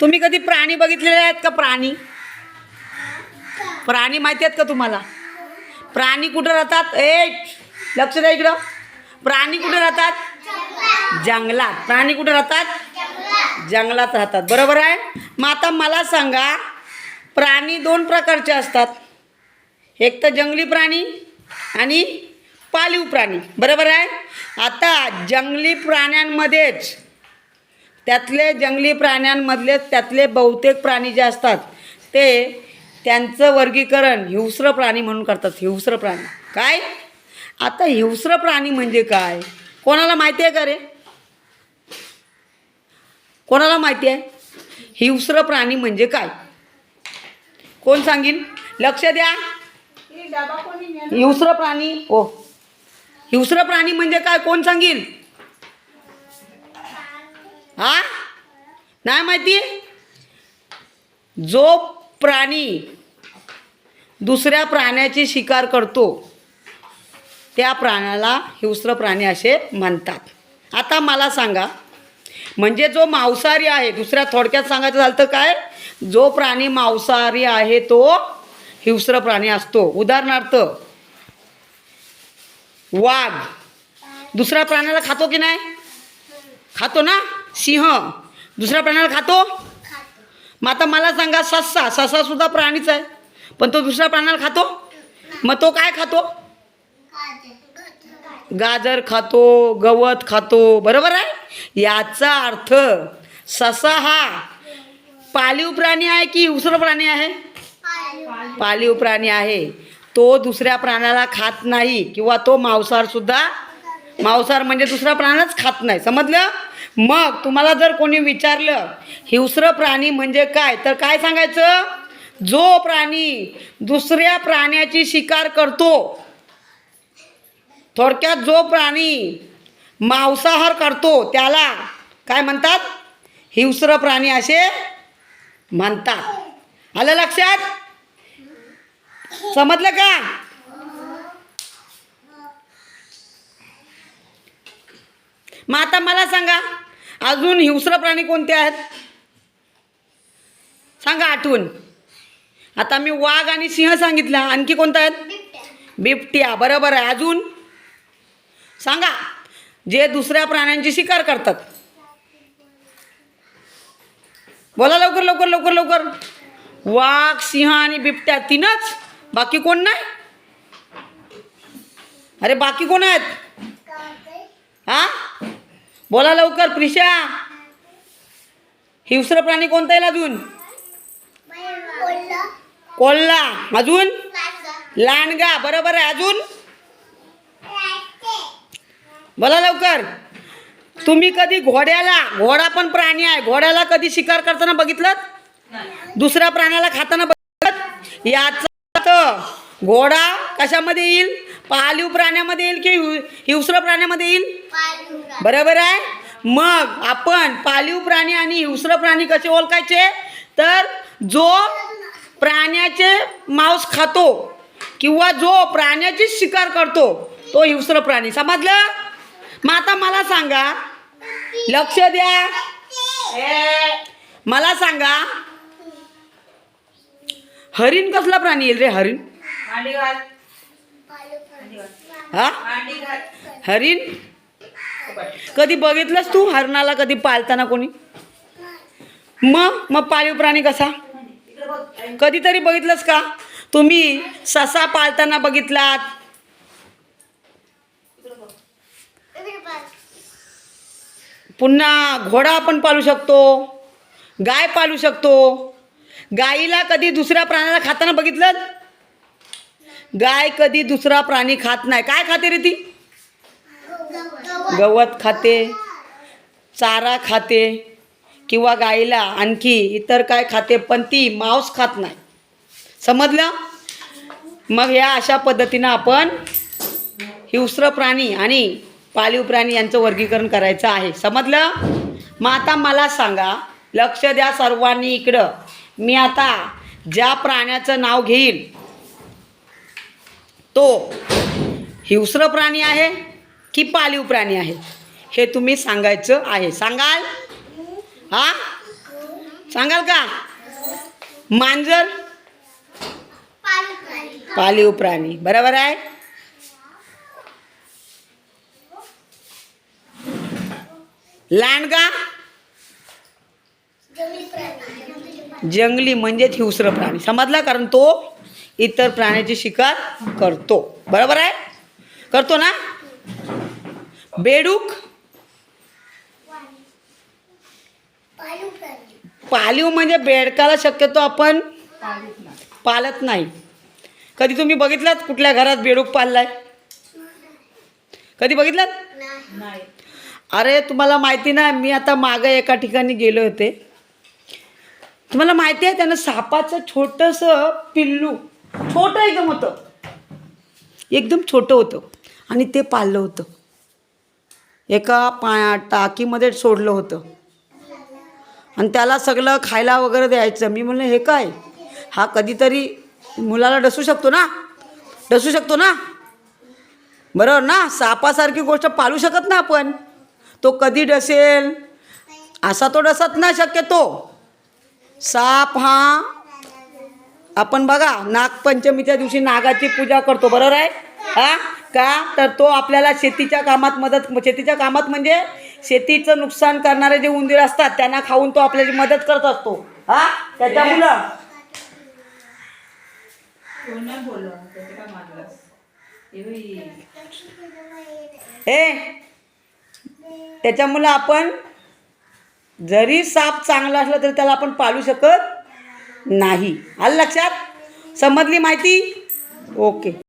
तुम्ही कधी प्राणी बघितलेले आहेत का प्राणी? प्राणी माहिती आहेत का तुम्हाला? प्राणी कुठं राहतात? ए लक्ष द्या इकडं. प्राणी कुठे राहतात? जंगलात. प्राणी कुठे राहतात? जंगलात राहतात. बरोबर आहे? मग आता मला सांगा प्राणी दोन प्रकारचे असतात. एक तर जंगली प्राणी आणि पाळीव प्राणी. बरोबर आहे? आता जंगली प्राण्यांमध्येच त्यातले जंगली प्राण्यांमधले त्यातले बहुतेक प्राणी जे असतात ते त्यांचं वर्गीकरण हिंस्र प्राणी म्हणून करतात. हिंस्र प्राणी. काय? आता हिंस्र प्राणी म्हणजे काय? कोणाला माहिती आहे का रे? कोणाला माहिती आहे? हिंस्र प्राणी म्हणजे काय? कोण सांगीन? लक्ष द्या. हिंस्र प्राणी ओ हिंस्र प्राणी म्हणजे काय? कोण सांगील हा? नाही माहिती? जो प्राणी दुसऱ्या प्राण्याची शिकार करतो त्या प्राण्याला हिंस्र प्राणी असे म्हणतात. आता मला सांगा म्हणजे जो मांसाहारी आहे दुसऱ्या थोडक्यात सांगायचं झालं तर काय? जो प्राणी मांसाहारी आहे तो हिंस्र प्राणी असतो. उदाहरणार्थ वाघ. दुसऱ्या प्राण्याला खातो की नाही? खातो ना? सिंह दुसऱ्या प्राण्याला खातो? मग आता मला सांगा ससा ससा सुद्धा प्राणीच आहे. पण तो दुसऱ्या प्राण्याला खातो? मग तो काय खातो? गाजर खातो गवत खातो. बरोबर आहे? याचा अर्थ ससा हा पाळीव प्राणी आहे की हिंस्र प्राणी आहे? पाळीव प्राणी आहे. तो दुसऱ्या प्राण्याला खात नाही किंवा तो मांसाहार सुद्धा मांसाहार म्हणजे दुसरा प्राणच खात नाही. समजलं? मग तुम्हाला जर कोणी विचारलं हिंस्र प्राणी म्हणजे काय? तर काय सांगायचं? जो प्राणी दुसऱ्या प्राण्याची शिकार करतो थोडक्यात जो प्राणी मांसाहार करतो त्याला काय म्हणतात? हिंस्र प्राणी असे म्हणतात. आलं लक्षात? समजलं का? मग आता मला सांगा अजून हिंस्र प्राणी कोणते आहेत? सांगा आठवून आता मी वाघ आणि सिंह सांगितला. आणखी कोणता आहेत? बिबट्या. बरोबर आहे. अजून? सांगा. जे दुसऱ्या प्राण्यांची शिकार करतात. बोला लवकर लवकर लवकर लवकर. वाघ सिंह आणि बिबट्या तीनच? बाकी कोण नाही? अरे बाकी कोण आहेत? हा? बोला लवकर प्रिशा. हिंस्र प्राणी कोणता येईल अजून? कोल्हा. अजून? लांडगा. बरोबर आहे. अजून? बोला लवकर. तुम्ही कधी घोड्याला घोडा पण प्राणी आहे. घोड्याला कधी शिकार करताना बघितलं? दुसऱ्या प्राण्याला खाताना बघितलं? याचा घोडा कशामध्ये येईल? पाळीव प्राण्यामध्ये येईल की हिव- हिंस्र प्राण्यामध्ये येईल? बरोबर आहे? मग आपण पाळीव प्राणी आणि हिंस्र प्राणी कसे ओळखायचे? तर जो प्राण्याचे मांस खातो किंवा जो प्राण्याची शिकार करतो तो हिंस्र प्राणी. समजलं? मग आता मला सांगा लक्ष द्या. मला सांगा हरिण कसला प्राणी येईल रे हरिण? हा? हरिण? कधी बघितलंस तू हरणाला कधी पाळताना कोणी? मग? मग पाळीव प्राणी कसा? कधीतरी बघितलंस का? तुम्ही ससा पाळताना बघितलात. पुन्हा घोडा आपण पाळू शकतो. गाय पाळू शकतो. गाईला कधी दुसऱ्या प्राण्याला खाताना बघितलं? गाय कधी दुसरा प्राणी खात नाही. काय खाते रे ती? गवत खाते चारा खाते किंवा गाईला आणखी इतर काय खाते पण ती मांस खात नाही. समजलं? मग या अशा पद्धतीनं आपण हिवस्र प्राणी आणि पाळीव प्राणी यांचं वर्गीकरण करायचं आहे. समजलं? मग आता मला सांगा लक्ष द्या सर्वांनी इकडं. मी आता ज्या प्राण्याचं नाव घेईल तो हिवस्र प्राणी आहे की पाळीव प्राणी आहे हे तुम्ही सांगायचं आहे. सांगाल? हा? सांगाल का? मांजर? पाळीव प्राणी. बरोबर आहे? लांडगा? जंगली जंगली म्हणजेच हिंस्र प्राणी. समजला? कारण तो इतर प्राण्याची शिकार करतो. बरोबर आहे? करतो ना? बेडूक? पाळीव म्हणजे बेडकाला शक्यतो आपण पाळत नाही. कधी तुम्ही बघितलात कुठल्या घरात बेडूक पाळलाय कधी बघितलात? नाही. अरे तुम्हाला माहिती नाही मी आता मागं एका ठिकाणी गेले होते. तुम्हाला माहिती आहे त्यानं सापाचं छोटंसं पिल्लू छोटं एकदम होतं. एकदम छोटं होतं. आणि ते पाळलं होतं. एका पा टाकीमध्ये सोडलं होतं. आणि त्याला सगळं खायला वगैरे द्यायचं. मी म्हणलं हे काय? हा कधीतरी मुलाला डसू शकतो ना? डसू शकतो ना? बरोबर ना? सापासारखी गोष्ट पाळू शकत ना आपण? तो कधी डसेल? असा तो डसत ना शक्यतो. साप हा आपण बघा नागपंचमीच्या दिवशी नागाची पूजा करतो. बरोबर आहे? हा? का? तर तो आपल्याला शेतीच्या कामात मदत शेतीच्या कामात म्हणजे शेतीचं नुकसान करणारे जे उंदीर असतात त्यांना खाऊन तो आपल्याला मदत करत असतो. हा? त्याच्यामुळं. ए त्याच्यामुळं आपण जरी साप चांगला असला तरी त्याला आपण पाळू शकत नाही. आलं लक्षात? समजली माहिती? ओके.